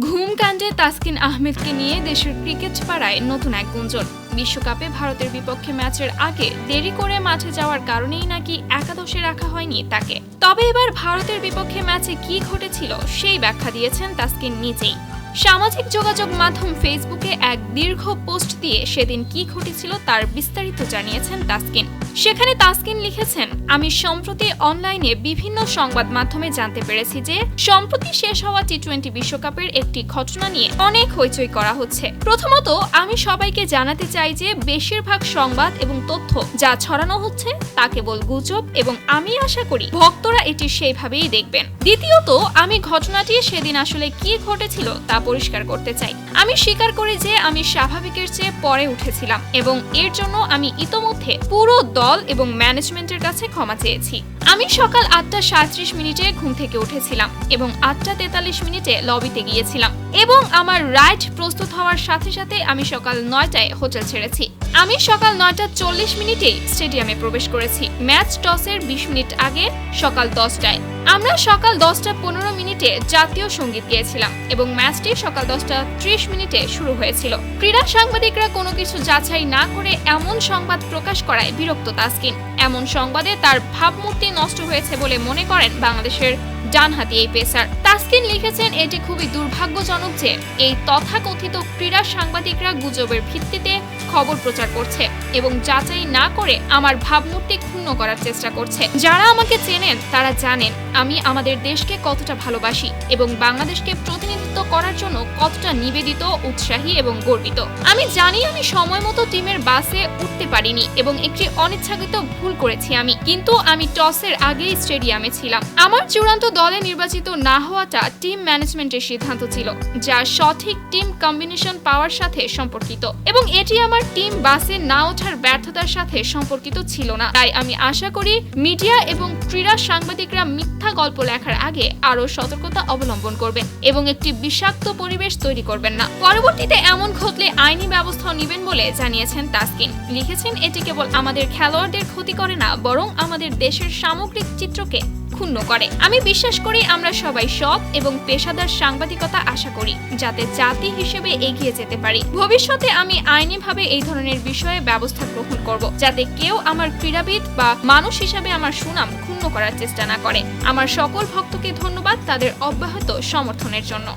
ঘুম কাণ্ডে তাসকিন আহমেদকে নিয়ে দেশের ক্রিকেট পাড়ায় নতুন এক গুঞ্জন। বিশ্বকাপে ভারতের বিপক্ষে ম্যাচের আগে দেরি করে মাঠে যাওয়ার কারণেই নাকি একাদশে রাখা হয়নি তাকে। তবে এবার ভারতের বিপক্ষে ম্যাচে কি ঘটেছিল সেই ব্যাখ্যা দিয়েছেন তাসকিন নিজেই। সামাজিক যোগাযোগ মাধ্যম ফেসবুকে এক দীর্ঘ পোস্ট দিয়ে সেদিন কি ঘটেছিল তার বিস্তারিত জানিয়েছেন তাসকিন। সেখানে তাসকিন লিখেছেন, আমি সম্প্রতি অনলাইনে বিভিন্ন সংবাদ মাধ্যমে জানতে পেরেছি যে সম্প্রতি শেষ হওয়া টি টোয়েন্টি বিশ্বকাপের একটি ঘটনা নিয়ে অনেক হইচই করা হচ্ছে। প্রথমত, আমি সবাইকে জানাতে চাই যে বেশিরভাগ সংবাদ এবং তথ্য যা ছড়ানো হচ্ছে তা কেবল গুজব এবং আমি আশা করি ভক্তরা এটি সেইভাবেই দেখবেন। দ্বিতীয়ত, আমি ঘটনাটি সেদিন আসলে কি ঘটেছিল তা পরিষ্কার করতে চাই। আমি স্বীকার করি যে আমি স্বাভাবিকের চেয়ে পরে উঠেছিলাম এবং এর জন্য আমি ইতোমধ্যে পুরো দল এবং ম্যানেজমেন্টের কাছে ক্ষমা চেয়েছি। আমি সকাল আটটা সাঁত্রিশ মিনিটে ঘুম থেকে উঠেছিলাম এবং আটটা তেতাল্লিশ মিনিটে লবিতে গিয়েছিলাম এবং আমার রাইড প্রস্তুত হওয়ার সাথে সাথে আমি সকাল নয়টায় হোটেল ছেড়েছি। আমি সকাল নয়টা চল্লিশ মিনিটেই স্টেডিয়ামে প্রবেশ করেছি। ম্যাচ টসের বিশ মিনিট আগে সকাল দশটায়। আমরা সকাল দশটা পনেরো মিনিটে জাতীয় সংগীত গেয়েছিলাম এবং ম্যাচটি সকাল দশটা ত্রিশ মিনিটে শুরু হয়েছিল। ক্রীড়া সাংবাদিকরা কোনো কিছু যাচাই না করে এমন সংবাদ প্রকাশ করায় বিরক্ত তাসকিন। এমন সংবাদে তার ভাবমূর্তি নষ্ট হয়েছে বলে মনে করেন বাংলাদেশের ডানহাতি এই পেসার। তাসকিন লিখেছেন, এটি খুবই দুর্ভাগ্যজনক যে এই তথাকথিত ক্রীড়া সাংবাদিকরা গুজবের ভিত্তিতে খবর প্রচার করছে। এবং যাচাই না করে আমার ভাবমূর্তি ক্ষুণ্ণ করার চেষ্টা করছে। যারা আমাকে চেনেন, তারা জানেন আমি আমাদের দেশকে কতটা ভালোবাসি এবং বাংলাদেশকে প্রতিনিধিত্ব করার জন্য কতটা নিবেদিত, উৎসাহী এবং গর্বিত। আমি জানি আমি সময় মতো টিমের বাসে উঠতে পারিনি এবং একটি অনিচ্ছাকৃত ভুল করেছি আমি, কিন্তু আমি টসের আগেই স্টেডিয়ামে ছিলাম। আমার চূড়ান্ত দলে নির্বাচিত না হওয়াটা টিম ম্যানেজমেন্টের সিদ্ধান্ত ছিল, যা সঠিক টিম কম্বিনেশন পাওয়ার সাথে সম্পর্কিত। এবং এটি আমার টিম বাসে না ওঠার ব্যর্থতার সাথে সম্পর্কিত ছিল না। তাই আমি আশা করি মিডিয়া এবং ক্রীড়া সাংবাদিকরা মিথ্যা গল্প লেখার আগে আরও সতর্কতা অবলম্বন করবেন এবং একটি বিষাক্ত পরিবেশ তৈরি করবেন না। পরবর্তীতে এমন ঘটলে আইনি ব্যবস্থাও নেবেন বলে জানিয়েছেন তাসকিন। লিখেছেন, এটি কেবল আমাদের খেলোয়াড়দের ক্ষতি করে না, বরং আমাদের দেশের সামগ্রিক চিত্রকে ক্ষুণ্ণ করে। আমি বিশ্বাস করি আমরা সবাই সৎ এবং পেশাদার সাংবাদিকতা আশা করি, যাতে জাতি হিসেবে এগিয়ে যেতে পারি। ভবিষ্যতে আমি আইনিভাবে এই ধরনের বিষয়ে ব্যবস্থা গ্রহণ করব, যাতে কেউ আমার ক্রীড়াবিদ বা মানুষ হিসাবে আমার সুনাম ক্ষুণ্ণ করার চেষ্টা না করে। আমার সকল ভক্তকে ধন্যবাদ তাদের অব্যাহত সমর্থনের জন্য।